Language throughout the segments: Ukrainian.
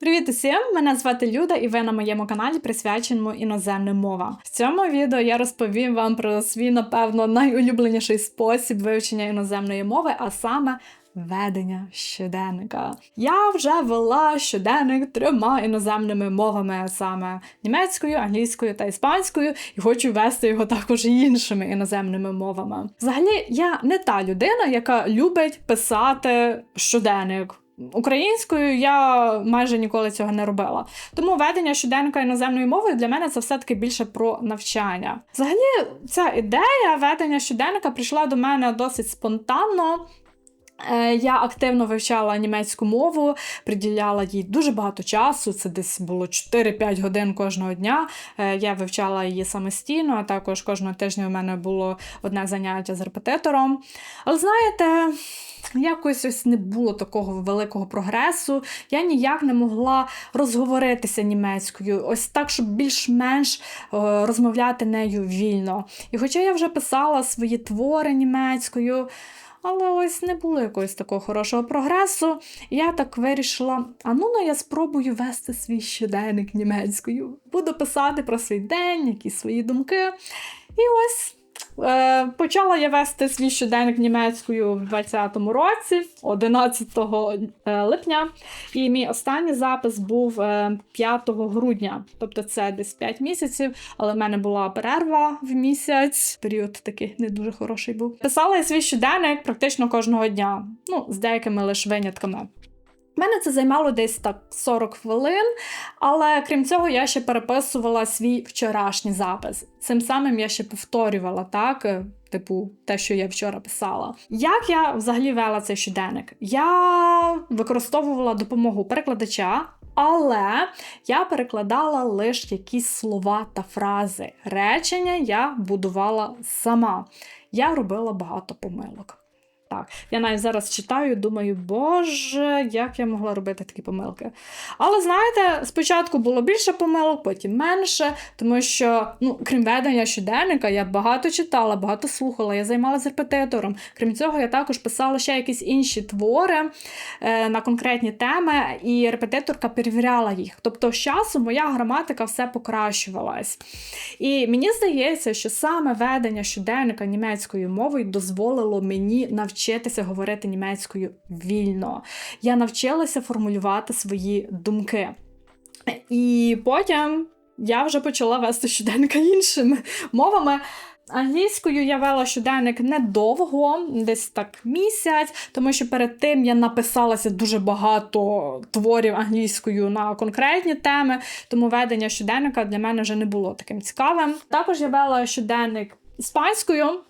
Привіт усім! Мене звати Люда, і ви на моєму каналі присвяченому іноземним мовам. В цьому відео я розповім вам про свій, напевно, найулюбленіший спосіб вивчення іноземної мови, а саме ведення щоденника. Я вже вела щоденник трьома іноземними мовами, саме німецькою, англійською та іспанською, і хочу вести його також іншими іноземними мовами. Взагалі, я не та людина, яка любить писати щоденник. Українською я майже ніколи цього не робила. Тому ведення щоденника іноземною мовою для мене це все-таки більше про навчання. Взагалі, ця ідея ведення щоденника прийшла до мене досить спонтанно. Е, Я активно вивчала німецьку мову, приділяла їй дуже багато часу. Це десь було 4-5 годин кожного дня. Е, Я вивчала її самостійно, а також кожного тижня у мене було одне заняття з репетитором. Але знаєте. Якось ось не було такого великого прогресу. Я ніяк не могла розговоритися німецькою, ось так, щоб більш-менш е, розмовляти нею вільно. І хоча я вже писала свої твори німецькою, але ось не було якогось такого хорошого прогресу. Я так вирішила: а ну ну я спробую вести свій щоденник німецькою. Буду писати про свій день, якісь свої думки. І ось. Е, почала я вести свій щоденник німецькою в 20-му році, 11 е, липня, і мій останній запис був е, 5 грудня, тобто це десь 5 місяців, але в мене була перерва в місяць. Період такий не дуже хороший був. Писала я свій щоденник практично кожного дня, ну з деякими лише винятками. Мене це займало десь так 40 хвилин, але крім цього, я ще переписувала свій вчорашній запис. Цим самим я ще повторювала, так, е, типу, те, що я вчора писала. Як я взагалі вела цей щоденник? Я використовувала допомогу перекладача. Але я перекладала лише якісь слова та фрази. Речення я будувала сама. Я робила багато помилок. Так, я навіть зараз читаю, думаю, боже, як я могла робити такі помилки. Але знаєте, спочатку було більше помилок, потім менше, тому що, ну, крім ведення щоденника, я багато читала, багато слухала, я займалася репетитором. Крім цього, я також писала ще якісь інші твори е, на конкретні теми, і репетиторка перевіряла їх. Тобто, з часом моя граматика все покращувалась. І мені здається, що саме ведення щоденника німецькою мовою дозволило мені навчитися навчитися говорити німецькою вільно. Я навчилася формулювати свої думки. І потім я вже почала вести щоденника іншими мовами. Англійською я вела щоденник недовго, десь так місяць, тому що перед тим я написалася дуже багато творів англійською на конкретні теми, тому ведення щоденника для мене вже не було таким цікавим. Також я вела щоденник іспанською.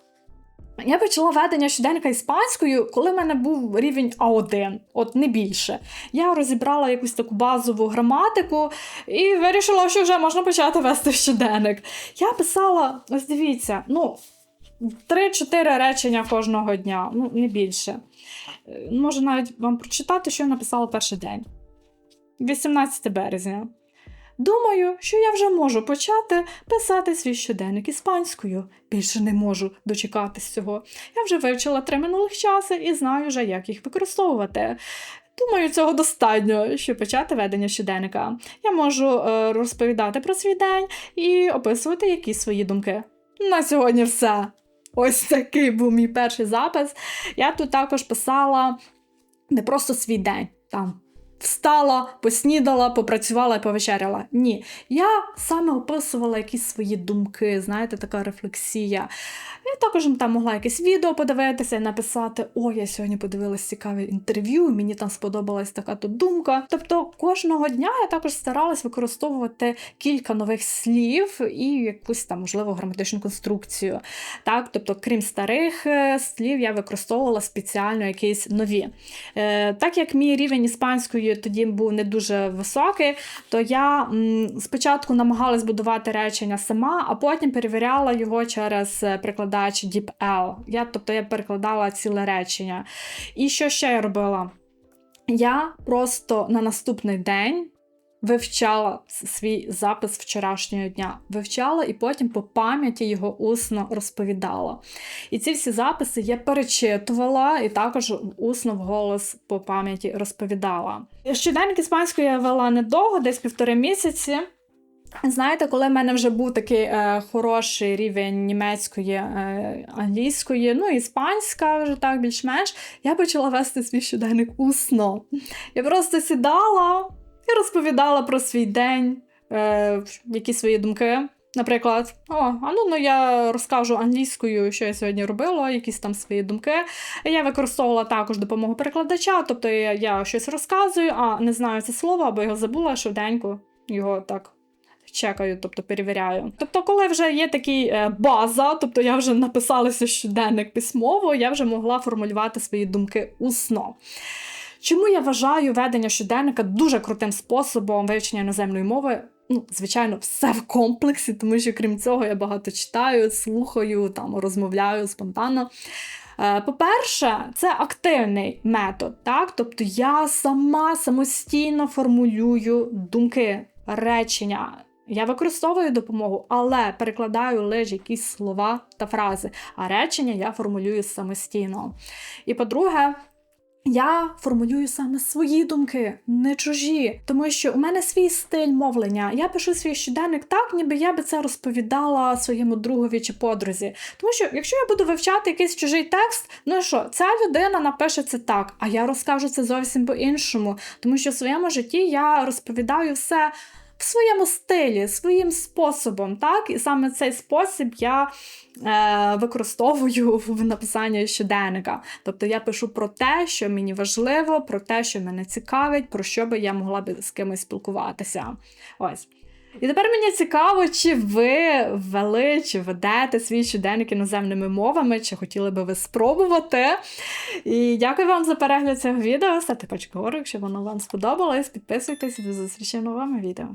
Я почала ведення щоденника іспанською, коли в мене був рівень А1, от не більше. Я розібрала якусь таку базову граматику і вирішила, що вже можна почати вести щоденник. Я писала, ось дивіться, ну, 3-4 речення кожного дня, ну не більше. Е, можу навіть вам прочитати, що я написала перший день. 18 березня. Думаю, що я вже можу почати писати свій щоденник іспанською. Більше не можу дочекатись цього. Я вже вивчила три минулих часи і знаю вже, як їх використовувати. Думаю, цього достатньо, щоб почати ведення щоденника. Я можу е, розповідати про свій день і описувати якісь свої думки. На сьогодні все. Ось такий був мій перший запис. Я тут також писала не просто свій день там встала, поснідала, попрацювала і повечеряла. Ні. Я саме описувала якісь свої думки, знаєте, така рефлексія. Я також там могла якесь відео подивитися і написати: О, я сьогодні подивилась цікаве інтерв'ю, мені там сподобалась така то думка. Тобто кожного дня я також старалась використовувати кілька нових слів і якусь там, можливо, граматичну конструкцію. Так, Тобто, крім старих е, слів, я використовувала спеціально якісь нові. Е, Так як мій рівень іспанської тоді був не дуже високий, то я спочатку намагалась будувати речення сама, а потім перевіряла його через прикладач прикладання DeepL. Я, Тобто я перекладала ціле речення. І що ще я робила? Я просто на наступний день вивчала свій запис вчорашнього дня, вивчала і потім по пам'яті його усно розповідала. І ці всі записи я перечитувала і також усно вголос по пам'яті розповідала. Щоденник іспанської я вела недовго, десь півтори місяці. Знаєте, коли в мене вже був такий е, хороший рівень німецької, е, англійської, ну іспанська вже так більш-менш, я почала вести свій щоденник усно. Я просто сідала і розповідала про свій день, е, які свої думки. Наприклад, о, а ну, ну я розкажу англійською, що я сьогодні робила, якісь там свої думки. Я використовувала також допомогу перекладача, тобто я, я щось розказую, а не знаю це слово, або його забула швиденько його так чекаю, тобто перевіряю. Тобто, коли вже є такий е, база, тобто я вже написалася щоденник письмово, я вже могла формулювати свої думки усно. Чому я вважаю ведення щоденника дуже крутим способом вивчення іноземної мови? Ну, звичайно, все в комплексі, тому що крім цього я багато читаю, слухаю, там розмовляю спонтанно. Е, По-перше, це активний метод, так? Тобто я сама самостійно формулюю думки, речення. Я використовую допомогу, але перекладаю лише якісь слова та фрази, а речення я формулюю самостійно. І по-друге, я формулюю саме свої думки, не чужі, тому що у мене свій стиль мовлення. Я пишу свій щоденник так, ніби я би це розповідала своєму другові чи подрузі. Тому що, якщо я буду вивчати якийсь чужий текст, ну що, ця людина напише це так, а я розкажу це зовсім по-іншому. Тому що в своєму житті я розповідаю все. В своєму стилі, своїм способом, так? І саме цей спосіб я е, використовую в написанні щоденника. Тобто я пишу про те, що мені важливо, про те, що мене цікавить, про що би я могла би з кимось спілкуватися. Ось. І тепер мені цікаво, чи ви ввели, чи ведете свій щоденник іноземними мовами, чи хотіли би ви спробувати. І дякую вам за перегляд цього відео. Ставте пальчик якщо воно вам сподобалось. Підписуйтесь до зустрічі в новому відео.